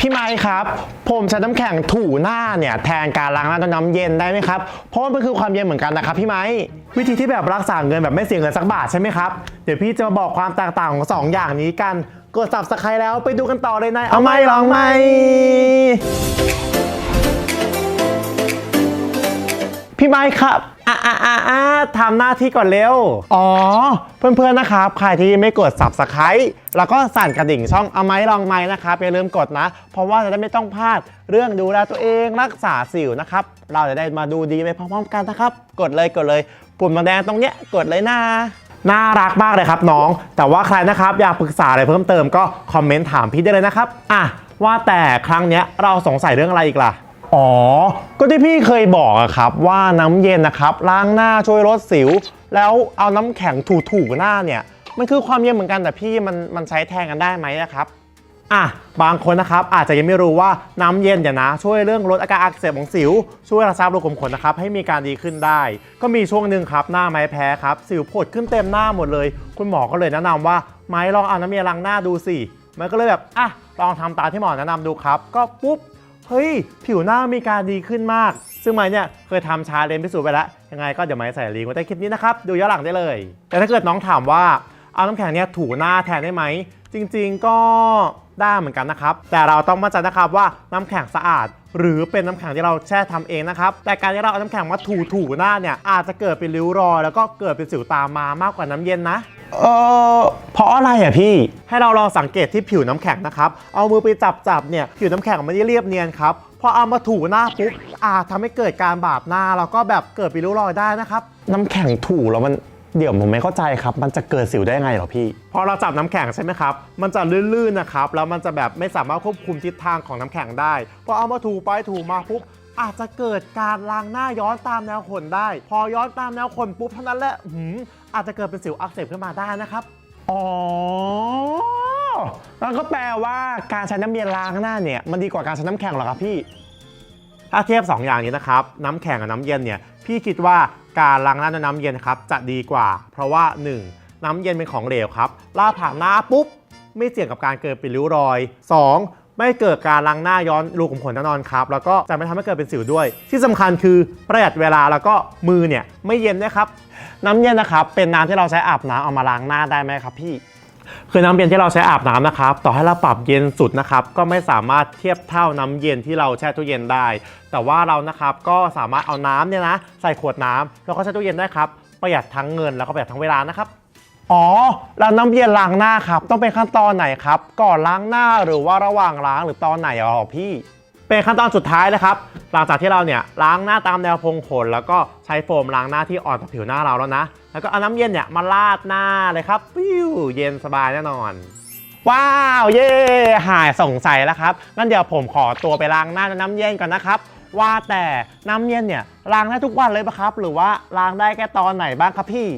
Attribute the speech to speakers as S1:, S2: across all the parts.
S1: พี่ไม้ครับ ผมใช้น้ำแข็งถูหน้าเนี่ยแทนการล้างหน้าด้วยน้ำเย็นได้ไหมครับ เพราะมันคือความเย็นเหมือนกันนะครับพี่ไม้วิธีที่แบบรักษาเงินแบบไม่เสียเงินสักบาทใช่ไหมครับ เดี๋ยวพี่จะมาบอกความแตกต่างของสองอย่างนี้กัน กด subscribe แล้วไปดูกันต่อเลยนายเอาไหมลองไหมพี่ไม้ครับ อะอะอะอะทำหน้าที่ก่อนเร็ว อ๋อ เพื่อนๆ นะครับ ใครที่ไม่กด subscribe แล้วก็สั่นกระดิ่งช่องเอาไม้ลองไม้นะครับอย่าลืมกดนะ เพราะว่าจะได้ไม่ต้องพลาดเรื่องดูแลตัวเองรักษาสิวนะครับ เราจะได้มาดูดีไปพร้อมๆ กันนะครับ กดเลยกดเลย ปุ่มแดงๆตรงเนี้ยกดเลยนะน่ารักมากเลยครับน้อง แต่ว่าใครนะครับอยากปรึกษาอะไรเพิ่มเติมก็คอมเมนต์ถามพี่ได้เลยนะครับ อะว่าแต่ครั้งเนี้ยเราสงสัยเรื่องอะไรอีกล่ะ อ๋อ ก็ที่พี่เคยบอกอะครับว่าน้ำเย็นนะครับล้างหน้าช่วยลดสิว แล้วเอาน้ำแข็งถูๆหน้าเนี่ย มันคือความเย็นเหมือนกันแต่พี่มันมันใช้แทนกันได้ไหมนะครับอะบางคนนะครับอาจจะยังไม่รู้ว่าน้ำเย็นเนี่ยนะ ช่วยเรื่องลดอาการอักเสบของสิว ช่วยรักษารูขุมขนนะครับให้มีการดีขึ้นได้ ก็มีช่วงหนึ่งครับ หน้าไม้แพ้ครับ สิวผดขึ้นเต็มหน้าหมดเลย คุณหมอก็เลยแนะนำว่าไม้ลองเอาน้ำเย็นล้างหน้าดูสิมันก็เลยแบบอะลองทำตามที่หมอแนะนำดูครับ ก็ปุ๊บ เฮ้ย ผิวหน้ามีการดีขึ้นมาก ซึ่งไม้เนี่ยเคยทำชาเลนจ์พิสูจน์ไปแล้ว ยังไงก็เดี๋ยวไม้ใส่ลิงก์ไว้ใต้คลิปนี้นะครับ ดูย้อนหลังได้เลย แต่ถ้าเกิดน้องถามว่า เอาน้ำแข็งเนี่ยถูหน้าแทนได้ไหม จริงๆก็ได้เหมือนกันนะครับ แต่เราต้องมั่นใจนะครับว่าน้ำแข็งสะอาด หรือเป็นน้ำแข็งที่เราแช่ทำเองนะครับ แต่การที่เราเอาน้ำแข็งมาถูถูหน้าเนี่ยอาจจะเกิดเป็นริ้วรอยแล้วก็เกิดเป็นสิวตามมามากกว่าน้ำเย็นนะ เออเพราะอะไรอะพี่ ให้เราลองสังเกตที่ผิวน้ำแข็งนะครับ เอามือไปจับจับๆเนี่ยผิวน้ำแข็งมันไม่ได้เรียบเนียนครับ พอเอามาถูหน้าปุ๊บอาจทำให้เกิดการบาดหน้าแล้วก็แบบเกิดเป็นริ้วรอยได้นะครับ น้ำแข็งถูแล้วมันเดี๋ยวผมไม่เข้าใจครับ มันจะเกิดสิวได้ไงเหรอพี่ พอเราจับน้ำแข็งใช่ไหมครับ มันจะลื่นๆนะครับ แล้วมันจะแบบไม่สามารถควบคุมทิศทางของน้ำแข็งได้ พอเอามาถูไปถูมาปุ๊บ อาจจะเกิดการล้างหน้าย้อนตามแนวขนได้ พอย้อนตามแนวขนปุ๊บเท่านั้นแหละหืมอาจจะเกิดเป็นสิวอักเสบขึ้นมาได้นะครับ อ๋อนั่นก็แปลว่าการใช้น้ำเย็นล้างหน้าเนี่ยมันดีกว่าการใช้น้ำแข็งเหรอครับพี่ ถ้าเทียบ 2 อย่างนี้นะครับ น้ำแข็งกับน้ำเย็นเนี่ยพี่คิดว่าการล้างหน้าด้วยน้ำเย็นครับจะดีกว่า เพราะว่า 1. น้ำเย็นเป็นของเหลวครับลาดผ่านหน้าปุ๊บไม่เสี่ยงกับการเกิดเป็นริ้วรอย 2. ไม่เกิดการล้างหน้าย้อนรูขุมขนแน่นอนครับ แล้วก็จะไม่ทำให้เกิดเป็นสิวด้วย ที่สำคัญคือประหยัดเวลาแล้วก็มือเนี่ยไม่เย็นด้วยครับน้ำเย็นนะครับเป็นน้ำที่เราใช้อาบน้ำเอามาล้างหน้าได้ไหมครับพี่คือน้ำเย็นที่เราใช้อาบน้ำนะครับ ต่อให้เราปรับเย็นสุดนะครับ ก็ไม่สามารถเทียบเท่าน้ำเย็นที่เราแช่ตู้เย็นได้ แต่ว่าเรานะครับก็สามารถเอาน้ำเนี่ยนะใส่ขวดน้ำแล้วก็แช่ตู้เย็นได้ครับ ประหยัดทั้งเงินแล้วก็ประหยัดทั้งเวลานะครับ อ๋อแล้วน้ำเย็นล้างหน้าครับ ต้องเป็นขั้นตอนไหนครับ ก่อนล้างหน้าหรือว่าระหว่างล้างหรือตอนไหนอ๋อพี่ เป็นขั้นตอนสุดท้ายนะครับ หลังจากที่เราเนี่ยล้างหน้าตามแนวพงขน แล้วก็ใช้โฟมล้างหน้าที่อ่อนต่อผิวหน้าเราแล้วนะ แล้วก็เอาน้ำเย็นเนี่ยมาลาดหน้าเลยครับปิ้วเย็นสบายแน่นอน ว้าว เย่หายสงสัยแล้วครับงั้นเดี๋ยวผมขอตัวไปล้างหน้าด้วยน้ำเย็นก่อนนะครับ ว่าแต่น้ำเย็นเนี่ยล้างได้ทุกวันเลยปะครับ หรือว่าล้างได้แค่ตอนไหนบ้างครับพี่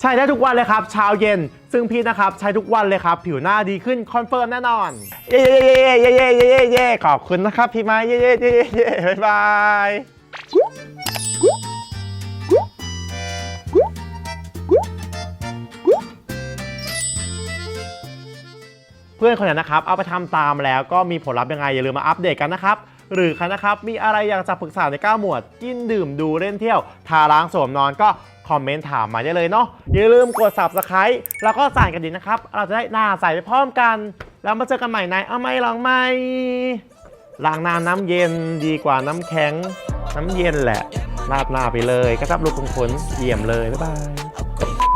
S1: ใช้ได้ทุกวันเลยครับเช้าเย็น ซึ่งพี่นะครับใช้ทุกวันเลยครับ ผิวหน้าดีขึ้นคอนเฟิร์มแน่นอน เย่เย่เย่เย่เย่เย่เย่ขอบคุณนะครับพี่ไม้เย่เย่เย่เย่บ๊ายบายเพื่อนคนนั้นนะครับเอาไปทำตามแล้วก็มีผลลัพธ์ยังไงอย่าลืมมาอัปเดตกันนะครับ หรือใครนะครับมีอะไรอยากจะปรึกษาใน9หมวด กินดื่มดูเล่นเที่ยวทาล้างสวมนอนก็ คอมเมนต์ถามมาได้เลยเนาะอย่าลืมกด subscribe แล้วก็สั่นกระดิ่งนะครับ เราจะได้หน้าใสไปพร้อมกัน แล้วมาเจอกันใหม่ในเอาไม่ลองไม่ล้างน้ำน้ำเย็นดีกว่าน้ำแข็ง น้ำเย็นแหละราดหน้าไปเลยกระชับลูกคุมขนเยี่ยมเลยบ๊ายบาย